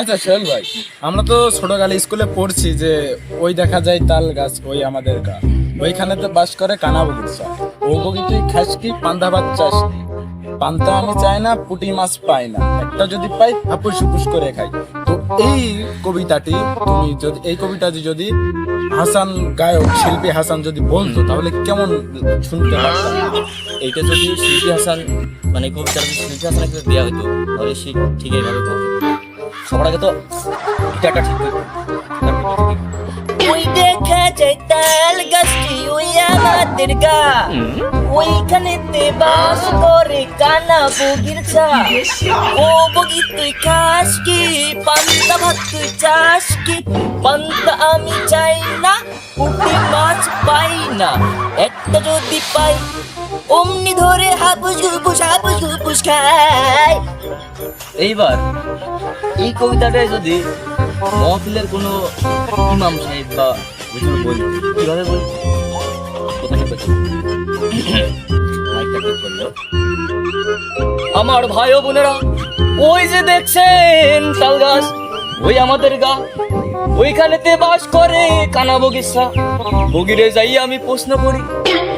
আচ্ছা সোহেল ভাই, আমরা তো ছোটকালে স্কুলে পড়ছি যে ওই দেখা যায় তাল গাছ, ওই আমাদের গা। ওইখানে তো বাস করে কানা বগিচা ও বগি তুই খাস কি? পান্তা ভাত কি? পান্তা আমি চাই না, পুঁটি মাছ পাই না। একটা যদি পাই, হাপুস হুপুস করে খাই। তো এই কবিতাটি তুমি যদি এই কবিতাটি যদি হাসান গায়ক, শিল্পী হাসান যদি বলতো, তাহলে কেমন শুনতে পারতাম? এইটা যদি শিল্পী হাসান মানে কবিতাটা শিল্পী হাসানকে দেওয়া হতো তাহলে সে ঠিক এইভাবে সবার আগে তো গিটারটা ঠিক করতো ওই দেখা যায় তাল গাছটি ওই আমাদের গা। ওইখানেতে বাস করে কানা বগির ছা ও বগি তুই খাস কি পান্তা ভাত তুই চাস কি? পান্তা আমি চাই না পুঁটি মাছ পাই না। একটা যদি পাই অমনি ধরে হাপুস গুপুস হাপুস এইবার, এই কবিতাটায় যদি মহফিলের কোনো ইমাম সাহেব বা বলতো কীভাবে করল। আমার ভাই ও বোনেরা, ওই যে দেখছেন তাল গাছ ওই আমাদের গা, ওইখানেতে বাস করে কানা বগিসা। বগিরে যাই আমি প্রশ্ন করি,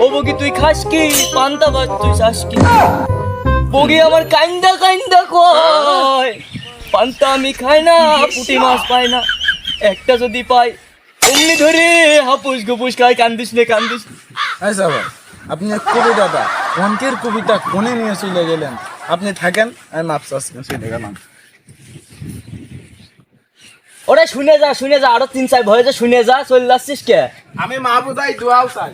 ও বগি, তুই খাস কি? পান্তা ভাত তুই চাস কি? বগি আমার কাইন্দা কাইন্দা কয়। পান্তা আমি খাই না পুঁটি মাছ পাই না। একটা যদি পাই অমনি ধরে হাপুস গুপুস খাই কান্দিস নে কান্দিস। ভাই আপনি এক কবিতাটা অঙ্কের কবিতা কোনে নিয়ে চলে গেলেন। আপনি থাকেন আমি মাপ চাচ্ছি চলে গেলাম। ওরে শুনে যা শুনে যা আরও তিন চার ভয়ে যা শুনে যা চলে যাচ্ছিস কে? আমি মা বুঝাই দোয়াও চাই।